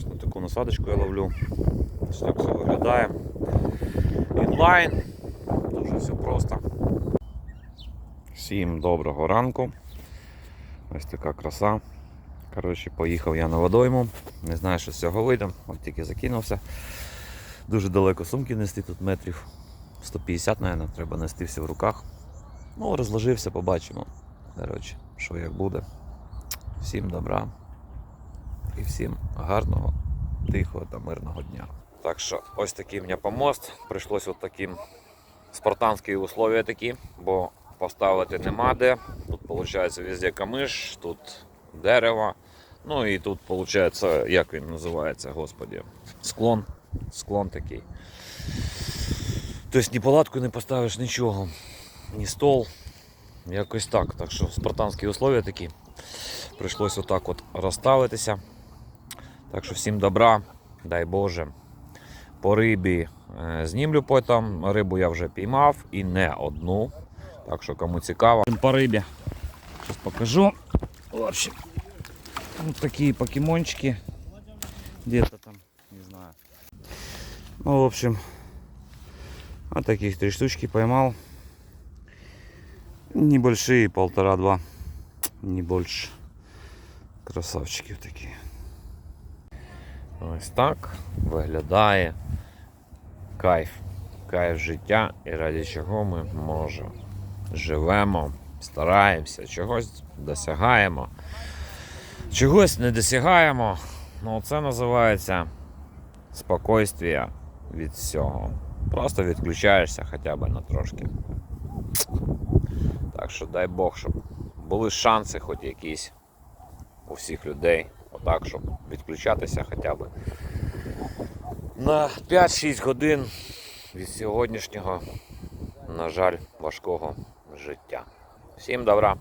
Ось на таку насадочку я ловлю. Ось так все виглядає. Інлайн. Дуже все просто. Всім доброго ранку. Ось така краса. Коротше, поїхав я на водойму. Не знаю, що з цього вийде. От тільки закинувся. Дуже далеко сумки нести, тут метрів 150, мабуть, треба нести все в руках. Ну, розложився, побачимо. Коротше, що як буде. Всім добра всім гарного, тихого та мирного дня. Так що ось такий в мене помост. Прийшлось от таким спартанські условия такі, бо поставити нема де. Тут виходить везде камиш, тут дерево. Ну і тут виходить, як він називається, господі, склон. Склон такий. Тобто ні палатку не поставиш нічого, ні стол. Якось так. Так що спартанські условия такі. Прийшлось отак от розставитися. Так що всім добра, дай Боже. По рибі е, знімлю потім. Рибу я вже піймав і не одну. Так що кому цікаво. По рибі. Зараз покажу. В общем, вот такие покемончики. Где-то там, не знаю. Ну, в общем, вот таких три штучки поймал. Небольшие, полтора-два. Не больше. Красавчики такі. Ось так виглядає кайф. Кайф життя і раді чого ми можемо. Живемо, стараємося, чогось досягаємо. Чогось не досягаємо. Ну, це називається спокойствие від всього. Просто відключаєшся хоча б на трошки. Так що дай Бог, щоб були шанси хоч якісь у всіх людей. Отак, щоб відключатися хоча б на 5-6 годин від сьогоднішнього, на жаль, важкого життя. Всім добра!